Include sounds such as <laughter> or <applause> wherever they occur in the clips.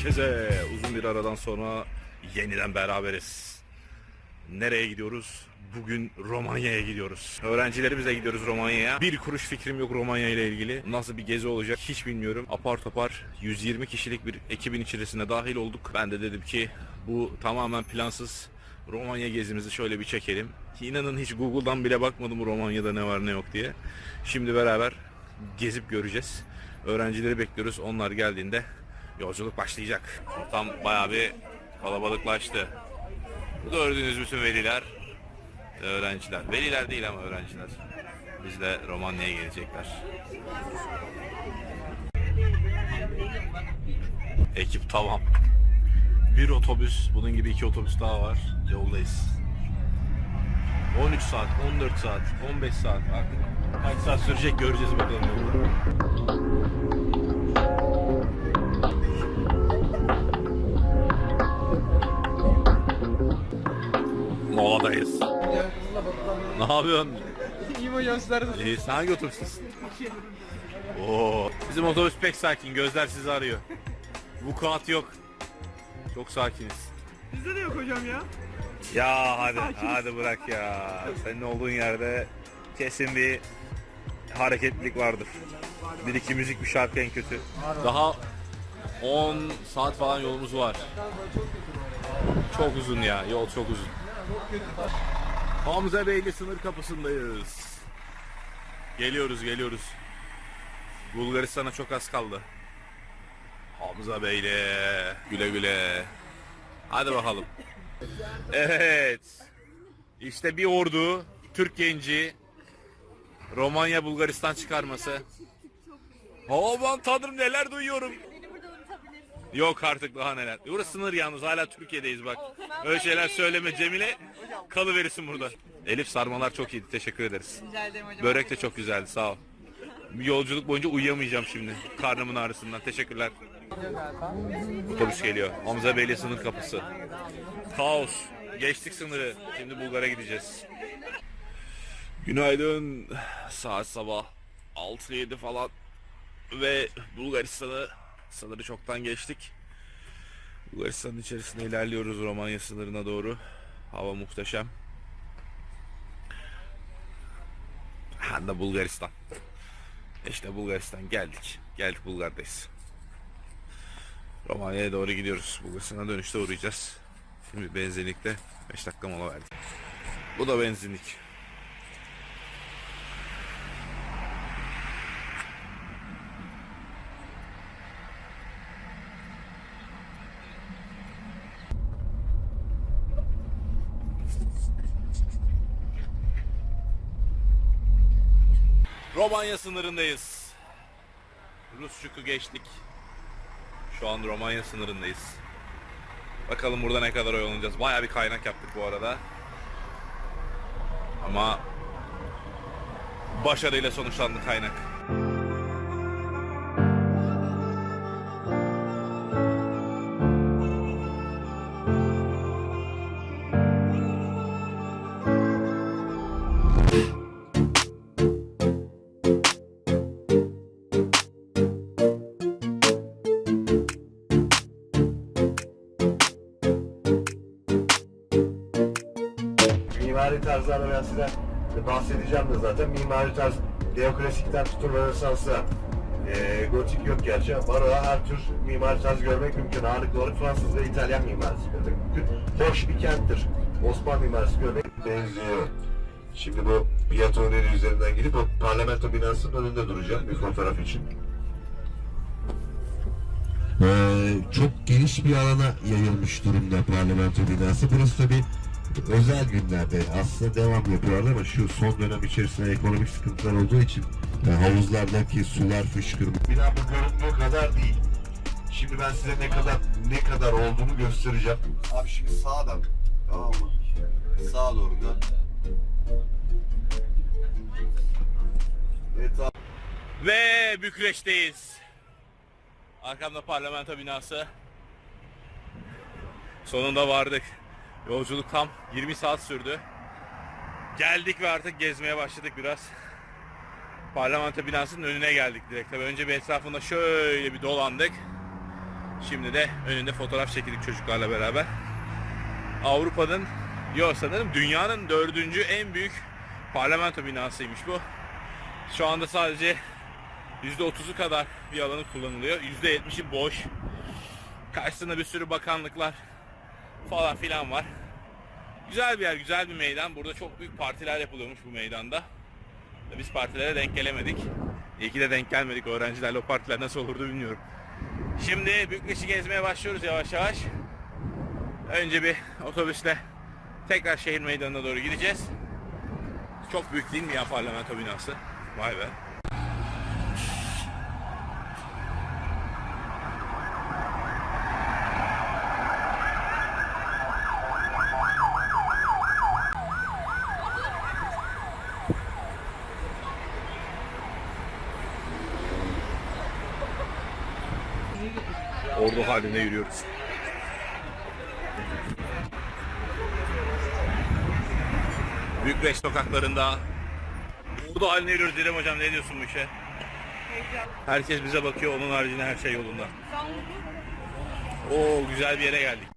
herkese. Uzun bir aradan sonra yeniden beraberiz. Nereye gidiyoruz? Bugün Romanya'ya gidiyoruz. Öğrencilerimizle gidiyoruz Romanya'ya. Bir kuruş fikrim yok Romanya ile ilgili. Nasıl bir gezi olacak hiç bilmiyorum. Apar topar 120 kişilik bir ekibin içerisine dahil olduk. Ben de dedim ki bu tamamen plansız Romanya gezimizi şöyle bir çekelim. İnanın hiç Google'dan bile bakmadım Romanya'da ne var ne yok diye. Şimdi beraber gezip göreceğiz. Öğrencileri bekliyoruz. Onlar geldiğinde yolculuk başlayacak. Ortam bayağı bir kalabalıklaştı. Gördüğünüz bütün veliler ve öğrenciler. Veliler değil ama öğrenciler. Bizle Romanya'ya gelecekler. Ekip tamam. Bir otobüs, bunun gibi iki otobüs daha var. Yoldayız. 13 saat, 14 saat, 15 saat artık kaç saat sürecek göreceğiz bakalım yolda. Moladayız. Ne yapıyorsun? İyi mi gösterdin? İyi, sen hangi otobüstesin? Oo, bizim otobüs pek sakin, gözler sizi arıyor. Vukuat yok. Çok sakiniz. Bizde de yok hocam ya. Ya hadi, hadi bırak ya. Senin olduğun yerde kesin bir hareketlilik vardır. Bir iki müzik bir şarkı en kötü. Daha 10 saat falan yolumuz var. Çok uzun ya, yol çok uzun. Hamza Beyli sınır kapısındayız. Geliyoruz, geliyoruz. Bulgaristan'a çok az kaldı. Hamza Beyli, güle güle. Hadi bakalım. Evet. İşte bir ordu, Türk genci, Romanya Bulgaristan çıkarması. Aman tanrım neler duyuyorum. Yok artık daha neler. Burası sınır yalnız hala Türkiye'deyiz bak. Öyle şeyler söyleme Cemile. Kalıverirsin burada. Elif sarmalar çok iyiydi. Teşekkür ederiz. Rica ederim hocam. Börek de çok güzeldi. Sağ ol. Yolculuk boyunca uyuyamayacağım şimdi. Karnımın ağrısından. Teşekkürler. Otobüs geliyor. Hamza Beyli sınır kapısı. Kaos. Geçtik sınırı. Şimdi Bulgar'a gideceğiz. Günaydın. Saat sabah 6-7 falan. Ve Bulgaristan'ı sınırı çoktan geçtik. Bulgaristan'ın içerisinde ilerliyoruz Romanya sınırına doğru. Hava muhteşem. Hem de Bulgaristan. İşte Bulgaristan geldik. Geldik Bulgar'dayız. Romanya'ya doğru gidiyoruz. Bulgaristan'a dönüşte uğrayacağız. Şimdi benzinlikte 5 dakika mola verdik. Bu da benzinlik. Romanya sınırındayız. Rusçuk'u geçtik. Şu an Romanya sınırındayız. Bakalım burada ne kadar oyalanacağız. Bayağı bir kaynak yaptık bu arada. Ama başarıyla sonuçlandı kaynak. Tarzlarla ben size bahsedeceğim de zaten. Mimari tarz neoklasikten tutun Rönesans'a. E, gotik yok gerçi ama baroğa her tür mimari tarz görmek mümkün. Ağırlıklı olarak Fransız ve İtalyan mimarisi görmek mümkün. Hoş bir kenttir. Osmanlı mimarisi görmek benziyor. Şimdi bu Piyato öneri üzerinden gidip o parlamento binasının önünde duracağım bir fotoğraf için. Ee, çok geniş bir alana yayılmış durumda parlamento binası. Burası tabi özel günlerde aslında devam yapıyorlar ama şu son dönem içerisinde ekonomik sıkıntılar olduğu için e, havuzlardaki sular fışkırmış. Bina bu göründüğü kadar değil. Şimdi ben size ne kadar ne kadar olduğunu göstereceğim. Abi şimdi sağdan tamam mı? Sağa doğru dön. Evet abi. Ve Bükreş'teyiz. Arkamda parlamento binası. Sonunda vardık. Yolculuk tam 20 saat sürdü. Geldik ve artık gezmeye başladık biraz. Parlamento binasının önüne geldik direkt. Tabii önce bir etrafında şöyle bir dolandık. Şimdi de önünde fotoğraf çekildik çocuklarla beraber. Avrupa'nın, yok sanırım dünyanın dördüncü en büyük parlamento binasıymış bu. Şu anda sadece %30'u kadar bir alanı kullanılıyor. %70'i boş. Karşısında bir sürü bakanlıklar falan filan var. Güzel bir yer, güzel bir meydan. Burada çok büyük partiler yapılıyormuş bu meydanda. Biz partilere denk gelemedik. İyi ki de denk gelmedik. Öğrencilerle o partiler nasıl olurdu bilmiyorum. Şimdi Bükreş'i gezmeye başlıyoruz yavaş yavaş. Önce bir otobüsle tekrar şehir meydanına doğru gideceğiz. Çok büyük değil mi ya parlamento binası? Vay be. Ordu halinde yürüyoruz. Bükreş sokaklarında Ordu halinde yürüyoruz Direm hocam ne diyorsun bu işe? Herkes bize bakıyor onun haricinde her şey yolunda. Oo güzel bir yere geldik.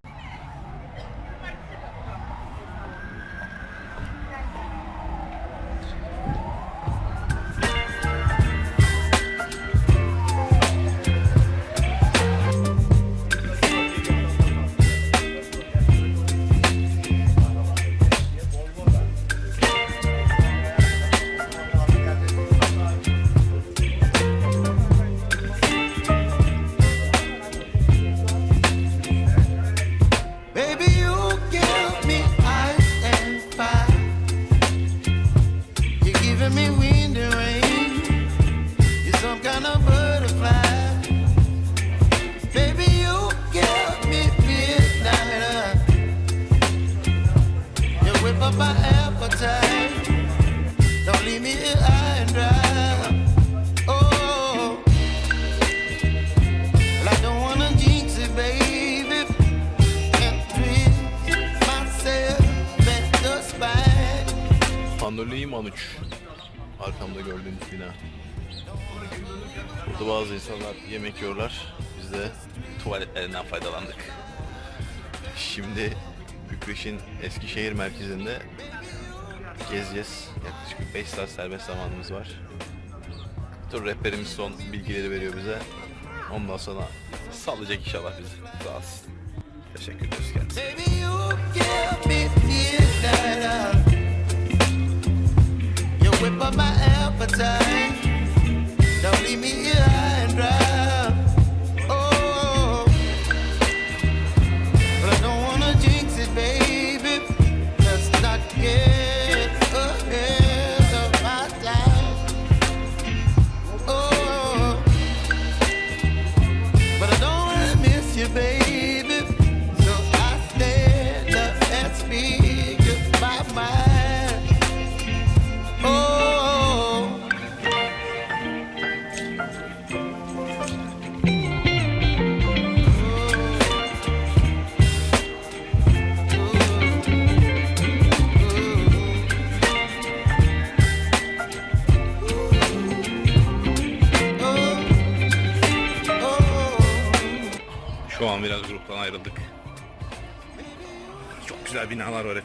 Arkamda gördüğünüz bina. Burada bazı insanlar yemek yiyorlar. Biz de tuvaletlerinden faydalandık. Şimdi Bükreş'in Eskişehir merkezinde gezeceğiz. Yaklaşık 5 saat serbest zamanımız var. Tur rehberimiz son bilgileri veriyor bize. Ondan sonra sallayacak inşallah bizi. Sağ olsun. Teşekkür ederiz kendisine. Whip up my appetite. Don't leave me here and dry.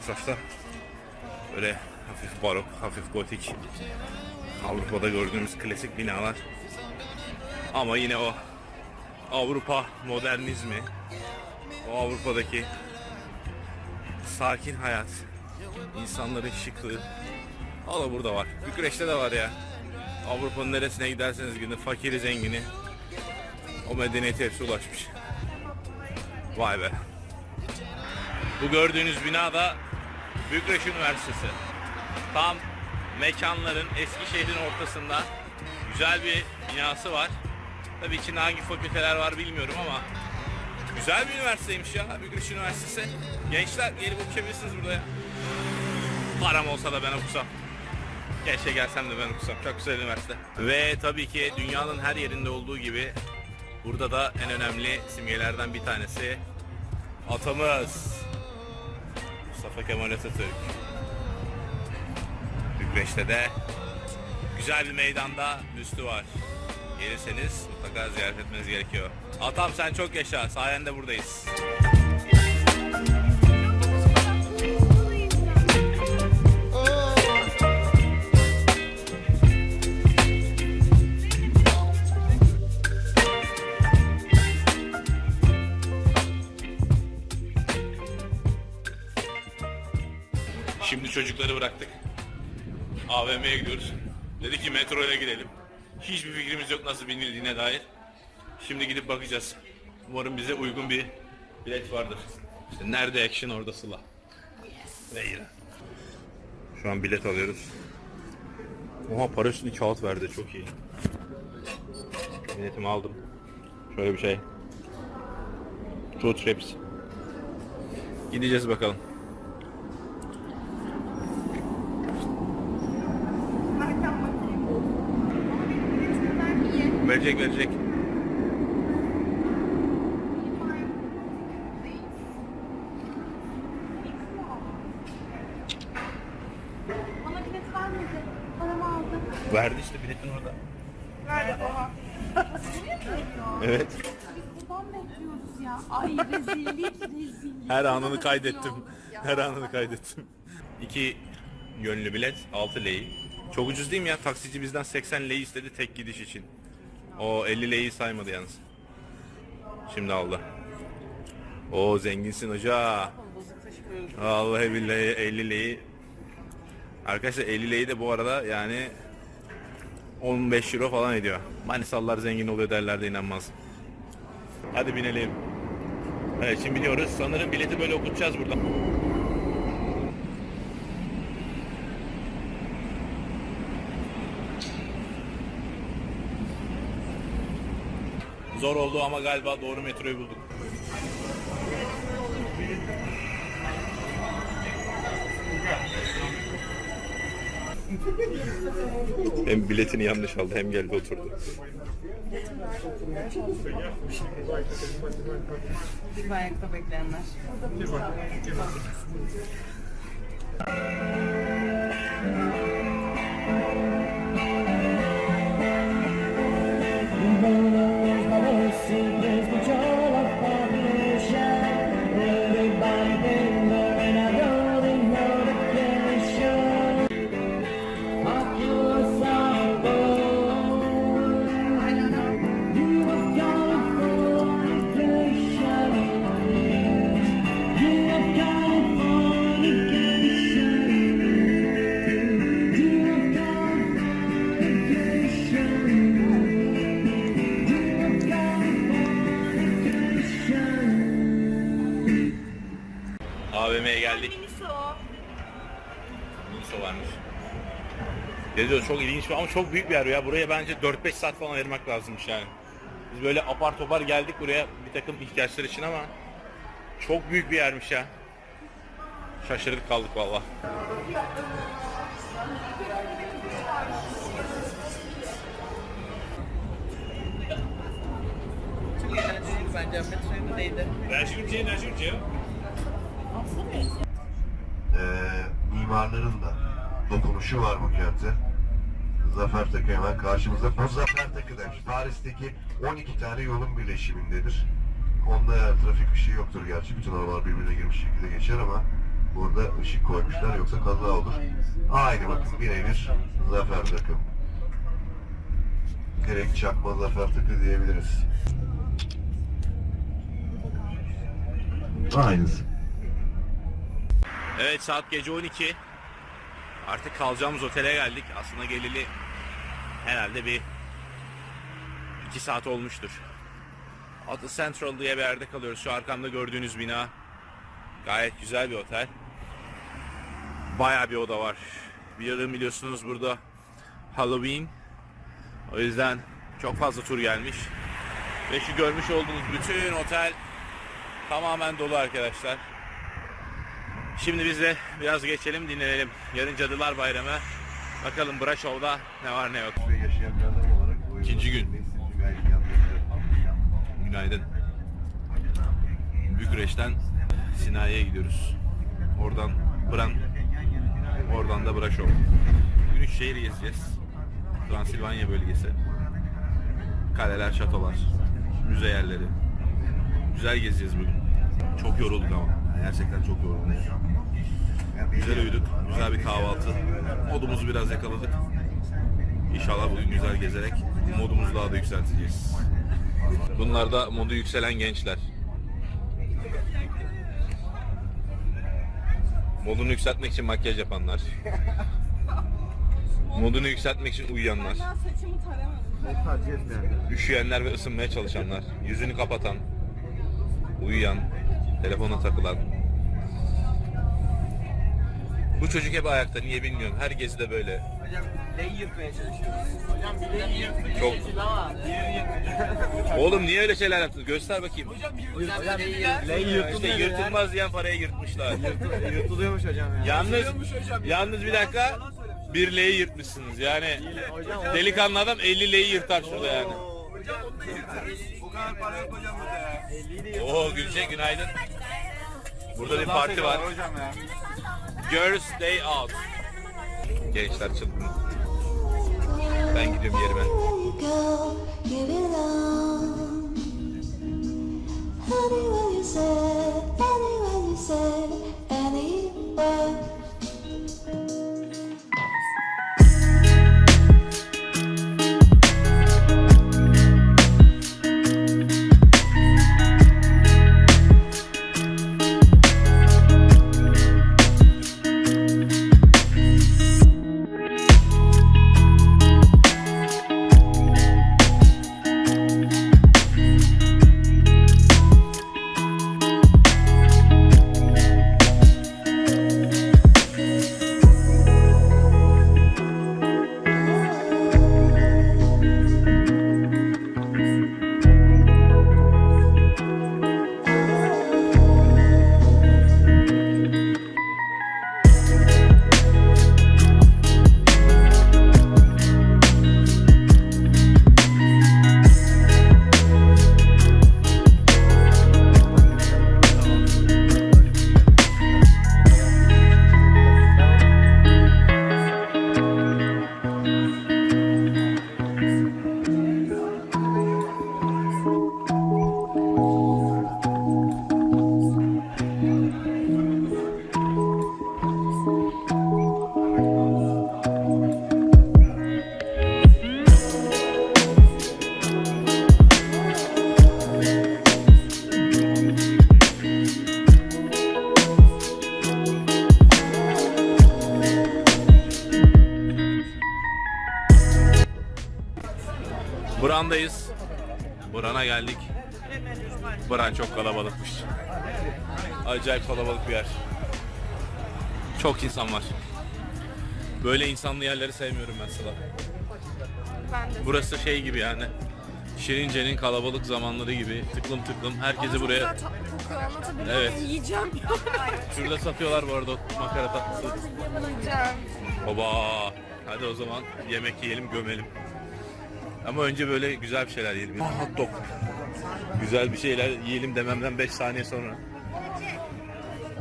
Etrafta. Böyle hafif barok, hafif gotik. Avrupa'da gördüğümüz klasik binalar. Ama yine o Avrupa modernizmi, o Avrupa'daki sakin hayat, insanların şıklığı, da burada var. Bükreş'te de var ya. Avrupa'nın neresine giderseniz gidin, fakiri zengini, o medeniyete hepsi ulaşmış. Vay be. Bu gördüğünüz bina da Bükreş Üniversitesi. Tam mekanların Eskişehir'in ortasında güzel bir binası var. Tabii içinde hangi fakülteler var bilmiyorum ama güzel bir üniversiteymiş ya Bükreş Üniversitesi. Gençler gelip okuyabilirsiniz burada ya. Param olsa da ben okusam. Keşke gelsem de ben okusam. Çok güzel üniversite. Ve tabii ki dünyanın her yerinde olduğu gibi burada da en önemli simgelerden bir tanesi atamız Mustafa Kemal Atatürk. Bükreş'te de güzel bir meydanda büstü var. gelirseniz mutlaka ziyaret etmeniz gerekiyor. Atam sen çok yaşa. Sayende buradayız. Çocukları bıraktık. AVM'ye gidiyoruz. Dedi ki metro ile gidelim. Hiçbir fikrimiz yok nasıl binildiğine dair. Şimdi gidip bakacağız. Umarım bize uygun bir bilet vardır. İşte nerede action orada Sıla. Ve İran. Şu an bilet alıyoruz. Oha para üstünde kağıt verdi çok iyi. Biletimi aldım. Şöyle bir şey. Two trips. Gideceğiz bakalım. Verecek verecek. Bana bilet vermedi. Paramı aldı. Verdi işte biletin orada. Verdi. Oha. Evet. Biz buradan bekliyoruz ya. Ay rezillik rezillik. Her anını kaydettim. Her anını kaydettim. İki yönlü bilet 6 lei. Çok ucuz değil mi ya? Taksici bizden 80 lei istedi tek gidiş için. O 50 lei'yi saymadı yalnız. Şimdi aldı. O zenginsin hoca. Vallahi billahi 50 lei. Arkadaşlar 50 lei de bu arada yani 15 euro falan ediyor. Manisallar zengin oluyor derler de inanmaz. Hadi binelim. Evet şimdi biliyoruz. Sanırım bileti böyle okutacağız burada. Zor oldu ama galiba doğru metroyu bulduk. Hem biletini yanlış aldı hem geldi oturdu. Bir ayakta bekleyenler. Geziyoruz çok ilginç bir ama çok büyük bir yer ya. Buraya bence 4-5 saat falan ayırmak lazımmış yani. Biz böyle apar topar geldik buraya bir takım ihtiyaçlar için ama çok büyük bir yermiş ya. Şaşırdık kaldık valla. Çok eğlenceliydi bence. Ee, mimarların da dokunuşu var bu kentte. Zafer Takı hemen karşımızda. Bu Zafer Takı demiş. Paris'teki 12 tane yolun birleşimindedir. Onda trafik ışığı yoktur gerçi. Bütün arabalar birbirine girmiş şekilde geçer ama burada ışık koymuşlar yoksa kaza olur. Aynı bakın birebir Zafer Takı. Direkt çakma Zafer Takı diyebiliriz. Aynısı. Evet saat gece 12. Artık kalacağımız otele geldik. Aslında geleli herhalde bir 2 saat olmuştur. Adı Central diye bir yerde kalıyoruz. Şu arkamda gördüğünüz bina. Gayet güzel bir otel. Bayağı bir oda var. Bir yarın biliyorsunuz burada Halloween. O yüzden çok fazla tur gelmiş. Ve şu görmüş olduğunuz bütün otel tamamen dolu arkadaşlar. Şimdi biz de biraz geçelim dinlenelim. Yarın Cadılar Bayramı. Bakalım Braşov'da ne var ne yok. İkinci gün. Günaydın. Bükreş'ten Sinayi'ye gidiyoruz. Oradan Bran, oradan da Braşov. Bugün üç şehir gezeceğiz. Transilvanya bölgesi. Kaleler, şatolar, müze yerleri. Güzel gezeceğiz bugün. Çok yorulduk ama. Gerçekten çok yorulduk. Güzel uyuduk. Güzel bir kahvaltı. Modumuzu biraz yakaladık. İnşallah bugün güzel gezerek modumuzu daha da yükselteceğiz. Bunlar da modu yükselen gençler. Modunu yükseltmek için makyaj yapanlar. Modunu yükseltmek için uyuyanlar. saçımı taramadım. Üşüyenler ve ısınmaya çalışanlar. Yüzünü kapatan. Uyuyan. Telefona takılan. Bu çocuk hep ayakta niye bilmiyorum. Her gezi de böyle. Hocam leği yırtmaya çalışıyoruz. Hocam bir leği yırttık. Çok-. Oğlum niye öyle şeyler yaptın? Göster bakayım. Hocam leği Leği İşte yırtılıyor. yırtılmaz diyen paraya yırtmışlar. Yırtılıyormuş hocam ya. Yalnız yalnız bir dakika bir leği yırtmışsınız yani. Hocam Delikanlı adam 50 leği yırtar şurada yani. Hocam onu da yırtarız. O kadar para yok hocam burada ya. 50'yi de Oo Gülce günaydın. Burada bir parti var. Hocam ya. Girls Day Out. Gençler çılgın. Ben gidiyorum yerime. when you honey, when you said, anywhere. Buran'dayız. Buran'a geldik. Buran çok kalabalıkmış. Acayip kalabalık bir yer. Çok insan var. Böyle insanlı yerleri sevmiyorum ben Sıla. Ben de. Burası şey gibi yani. Şirince'nin kalabalık zamanları gibi tıklım tıklım herkesi buraya Evet. Yiyeceğim <laughs> şurada satıyorlar bu arada makara tatlısı. Baba hadi o zaman yemek yiyelim gömelim. Ama önce böyle güzel bir şeyler yiyelim. Ah, hot dog. Güzel bir şeyler yiyelim dememden 5 saniye sonra.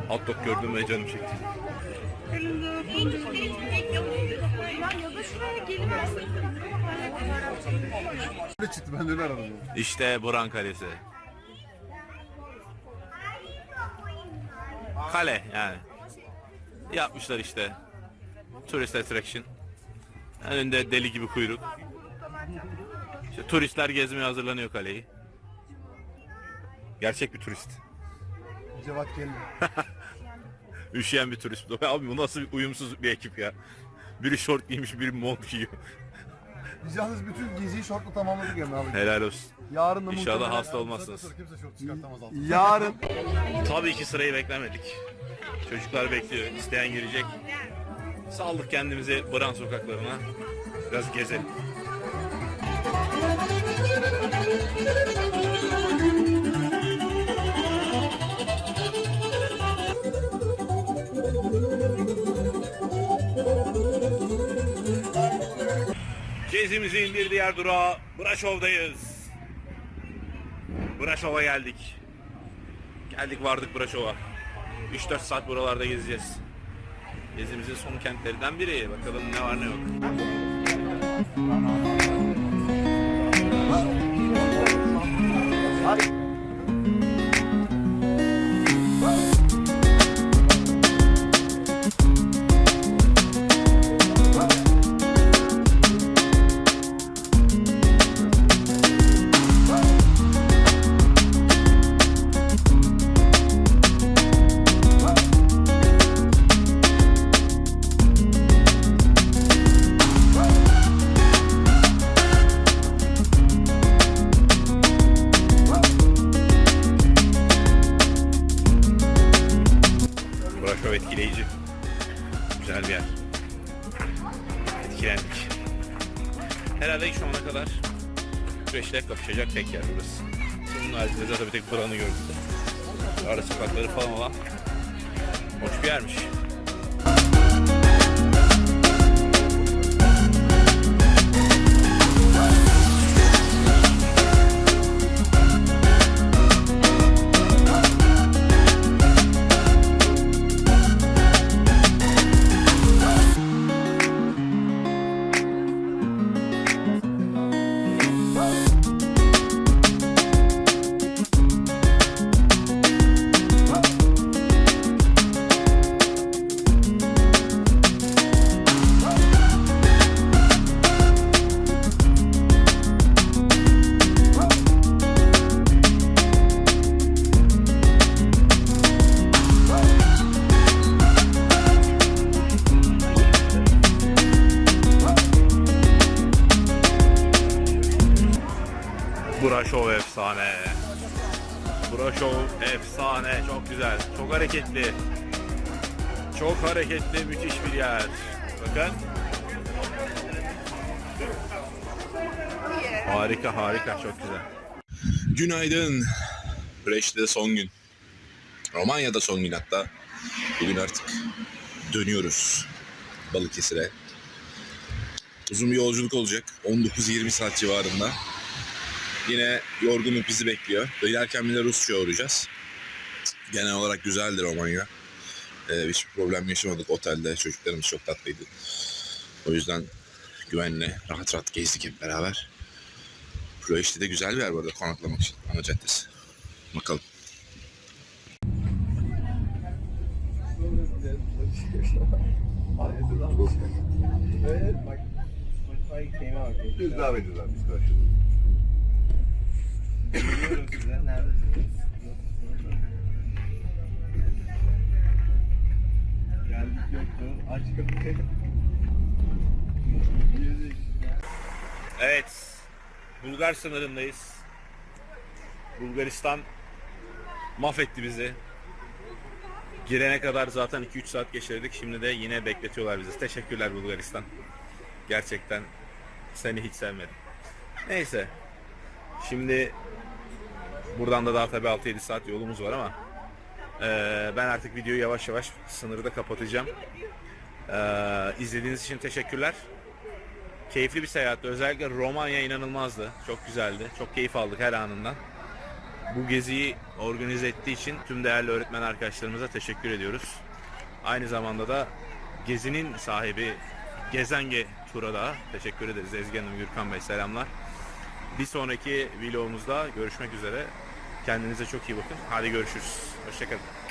Hot dog gördüm ve canım çekti. Gelin çıktı. İşte Buran Kalesi. Kale yani. Yapmışlar işte. Tourist attraction. Önünde deli gibi kuyruk. İşte turistler gezmeye hazırlanıyor kaleyi. Gerçek bir turist. Cevat geldi. <laughs> Üşüyen bir turist. Abi bu nasıl bir uyumsuz bir ekip ya. Biri şort giymiş, biri mont giyiyor. Biz yalnız bütün geziyi şortla tamamladık Emre abi. Helal olsun. Yarın da İnşallah muhtemelen- hasta olmazsınız. Kimse şort çıkartamaz altına. Yarın Tabii ki sırayı beklemedik. Çocuklar bekliyor. İsteyen girecek. Saldık kendimizi Bıran sokaklarına. Biraz gezelim. Gezimizin bir diğer durağı Braşov'dayız. Braşov'a geldik. Geldik vardık Braşov'a. 3-4 saat buralarda gezeceğiz. Gezimizin son kentlerinden biri. Bakalım ne var ne yok. Bura Show efsane. Bura Show efsane. Çok güzel. Çok hareketli. Çok hareketli. Müthiş bir yer. Bakın. Harika harika. Çok güzel. Günaydın. Breş'te son gün. Romanya'da son gün hatta. Bugün artık dönüyoruz Balıkesir'e. Uzun bir yolculuk olacak. 19-20 saat civarında. Yine yorgunluk bizi bekliyor. Dönerken bile Rusça uğrayacağız. Genel olarak güzeldi Romanya. Ee, hiçbir problem yaşamadık otelde. Çocuklarımız çok tatlıydı. O yüzden güvenle, rahat rahat gezdik hep beraber. Ploieşti de güzel bir yer bu arada konaklamak için. Ana caddesi. Bakalım. Düz devam ediyoruz abi biz karşıda. Evet. Bulgar sınırındayız. Bulgaristan mahvetti bizi. Girene kadar zaten 2-3 saat geçirdik. Şimdi de yine bekletiyorlar bizi. Teşekkürler Bulgaristan. Gerçekten seni hiç sevmedim. Neyse. Şimdi buradan da daha tabii 6-7 saat yolumuz var ama eee, ben artık videoyu yavaş yavaş sınırı da kapatacağım. Eee izlediğiniz için teşekkürler. Keyifli bir seyahatti. Özellikle Romanya inanılmazdı. Çok güzeldi. Çok keyif aldık her anından. Bu geziyi organize ettiği için tüm değerli öğretmen arkadaşlarımıza teşekkür ediyoruz. Aynı zamanda da gezinin sahibi Gezenge Tur'a da teşekkür ederiz. Ezgi Hanım, Gürkan Bey selamlar. Bir sonraki vlogumuzda görüşmek üzere. Kendinize çok iyi bakın. Hadi görüşürüz. Hoşçakalın.